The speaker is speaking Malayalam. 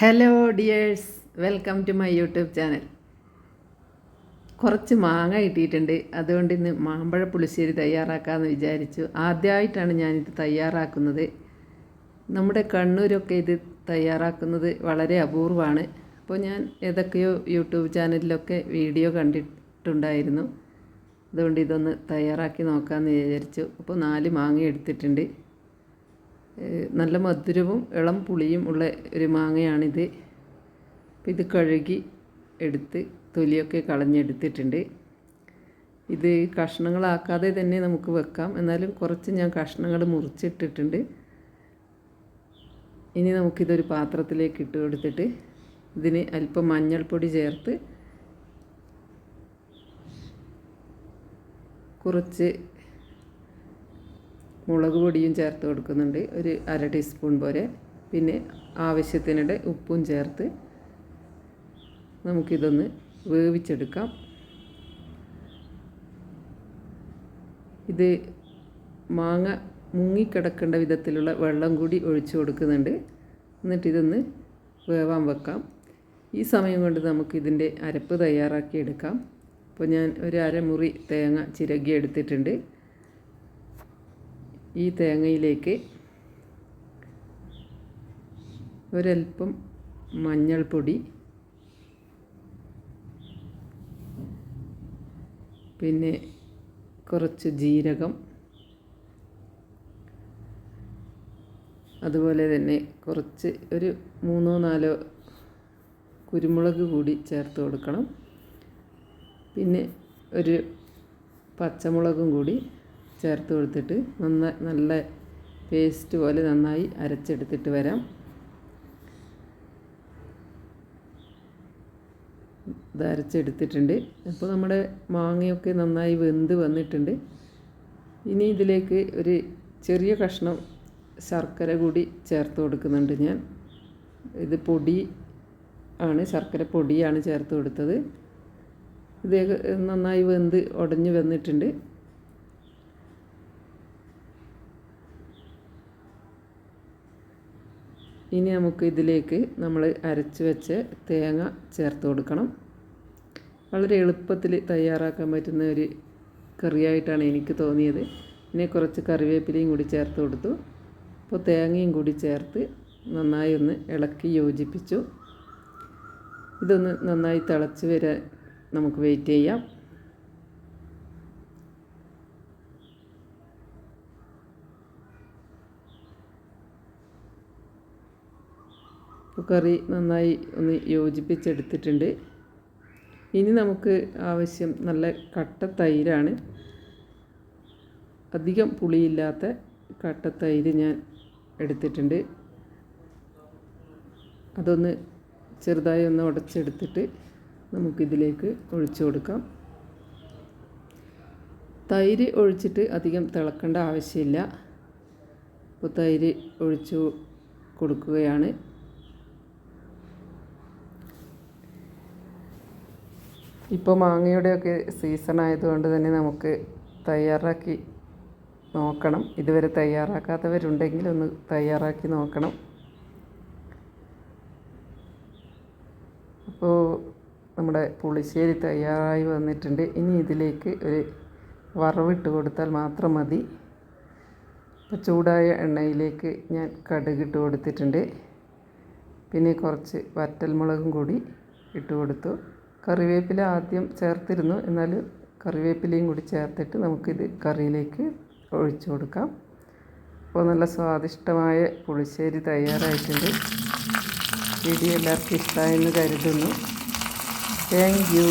Hello dears welcome to my YouTube channel കുറച്ച് മാങ്ങ കിട്ടിയിട്ടുണ്ട്. അതുകൊണ്ട് ഇന്ന് മാമ്പഴ പുളിശ്ശേരി തയ്യാറാക്കാമെന്ന് വിചാരിച്ചു. ആദ്യമായിട്ടാണ് ഞാനിത് തയ്യാറാക്കുന്നത്. നമ്മുടെ കണ്ണൂരൊക്കെ ഇത് തയ്യാറാക്കുന്നത് വളരെ അപൂർവമാണ്. അപ്പോൾ ഞാൻ ഏതൊക്കെയോ യൂട്യൂബ് ചാനലിലൊക്കെ വീഡിയോ കണ്ടിട്ടുണ്ടായിരുന്നു. അതുകൊണ്ട് ഇതൊന്ന് തയ്യാറാക്കി നോക്കാമെന്ന് വിചാരിച്ചു. അപ്പോൾ നാല് മാങ്ങ എടുത്തിട്ടുണ്ട്. നല്ല മധുരവും ഇളം പുളിയും ഉള്ള ഒരു മാങ്ങയാണിത്. ഇത് കഴുകി എടുത്ത് തൊലിയൊക്കെ കളഞ്ഞെടുത്തിട്ടുണ്ട്. ഇത് കഷ്ണങ്ങളാക്കാതെ തന്നെ നമുക്ക് വെക്കാം. എന്നാലും കുറച്ച് ഞാൻ കഷ്ണങ്ങൾ മുറിച്ചിട്ടിട്ടുണ്ട്. ഇനി നമുക്കിതൊരു പാത്രത്തിലേക്ക് ഇട്ട് കൊടുത്തിട്ട് ഇതിന് അല്പം മഞ്ഞൾപ്പൊടി ചേർത്ത് കുറച്ച് മുളക് പൊടിയും ചേർത്ത് കൊടുക്കുന്നുണ്ട്. ഒരു അര ടീസ്പൂൺ പോലെ. പിന്നെ ആവശ്യത്തിനിടെ ഉപ്പും ചേർത്ത് നമുക്കിതൊന്ന് വേവിച്ചെടുക്കാം. ഇത് മാങ്ങ മുങ്ങിക്കിടക്കേണ്ട വിധത്തിലുള്ള വെള്ളം കൂടി ഒഴിച്ചു കൊടുക്കുന്നുണ്ട്. എന്നിട്ടിതൊന്ന് വേവാൻ വെക്കാം. ഈ സമയം കൊണ്ട് നമുക്കിതിന്റെ അരപ്പ് തയ്യാറാക്കി എടുക്കാം അപ്പോൾ ഞാൻ ഒരു അരമുറി തേങ്ങ ചിരകി എടുത്തിട്ടുണ്ട് ഈ തേങ്ങയിലേക്ക് ഒരൽപ്പം മഞ്ഞൾപ്പൊടി പിന്നെ കുറച്ച് ജീരകം അതുപോലെ തന്നെ കുറച്ച് ഒരു മൂന്നോ നാലോ കുരുമുളക് കൂടി ചേർത്ത് കൊടുക്കണം. പിന്നെ ഒരു പച്ചമുളകും കൂടി ചേർത്ത് കൊടുത്തിട്ട് നന്ന നല്ല പേസ്റ്റ് പോലെ നന്നായി അരച്ചെടുത്തിട്ട് വരാം. ഇത് അരച്ചെടുത്തിട്ടുണ്ട്. അപ്പോൾ നമ്മുടെ മാങ്ങയൊക്കെ നന്നായി വെന്ത് വന്നിട്ടുണ്ട്. ഇനി ഇതിലേക്ക് ഒരു ചെറിയ കഷ്ണം ശർക്കര കൂടി ചേർത്ത് കൊടുക്കുന്നുണ്ട് ഞാൻ. ഇത് പൊടി ആണ് ശർക്കര പൊടിയാണ് ചേർത്ത് കൊടുത്തത്. ഇത് നന്നായി വെന്ത് ഉടഞ്ഞു വന്നിട്ടുണ്ട്. ഇനി നമുക്ക് ഇതിലേക്ക് നമ്മൾ അരച്ച് വെച്ച് തേങ്ങ ചേർത്ത് കൊടുക്കണം. വളരെ എളുപ്പത്തിൽ തയ്യാറാക്കാൻ പറ്റുന്ന ഒരു കറിയായിട്ടാണ് എനിക്ക് തോന്നിയത്. പിന്നെ കുറച്ച് കറിവേപ്പിലയും കൂടി ചേർത്ത് കൊടുത്തു. അപ്പോൾ തേങ്ങയും കൂടി ചേർത്ത് നന്നായി ഒന്ന് ഇളക്കി യോജിപ്പിച്ചു. ഇതൊന്ന് നന്നായി തിളച്ച് വരാൻ നമുക്ക് വെയിറ്റ് ചെയ്യാം. കറി നന്നായി ഒന്ന് യോജിപ്പിച്ചെടുത്തിട്ടുണ്ട്. ഇനി നമുക്ക് ആവശ്യം നല്ല കട്ട തൈരാണ്. അധികം പുളിയില്ലാത്ത കട്ട തൈര് ഞാൻ എടുത്തിട്ടുണ്ട്. അതൊന്ന് ചെറുതായി ഒന്ന് ഉടച്ചെടുത്തിട്ട് നമുക്കിതിലേക്ക് ഒഴിച്ചു കൊടുക്കാം. തൈര് ഒഴിച്ചിട്ട് അധികം തിളക്കേണ്ട ആവശ്യമില്ല. അപ്പോൾ തൈര് ഒഴിച്ചു കൊടുക്കുകയാണ്. ഇപ്പോൾ മാങ്ങയുടെയൊക്കെ സീസൺ ആയതുകൊണ്ട് തന്നെ നമുക്ക് തയ്യാറാക്കി നോക്കണം. ഇതുവരെ തയ്യാറാക്കാത്തവരുണ്ടെങ്കിൽ ഒന്ന് തയ്യാറാക്കി നോക്കണം. അപ്പോൾ നമ്മുടെ പുളിശ്ശേരി തയ്യാറായി വന്നിട്ടുണ്ട്. ഇനി ഇതിലേക്ക് ഒരു വറവിട്ട് കൊടുത്താൽ മാത്രം മതി. അപ്പോൾ ചൂടായ എണ്ണയിലേക്ക് ഞാൻ കടുകിട്ട് കൊടുത്തിട്ടുണ്ട്. പിന്നെ കുറച്ച് വറ്റൽമുളകും കൂടി ഇട്ട് കൊടുത്തു. കറിവേപ്പില ആദ്യം ചേർത്തിരുന്നു. എന്നാൽ കറിവേപ്പിലയും കൂടി ചേർത്തിട്ട് നമുക്കിത് കറിയിലേക്ക് ഒഴിച്ചു കൊടുക്കാം. അപ്പോൾ നല്ല സ്വാദിഷ്ടമായ പുളിശ്ശേരി തയ്യാറായിട്ടുണ്ട്. വീഡിയോ എല്ലാവർക്കും ഇഷ്ടമായെന്ന് കരുതുന്നു. Thank you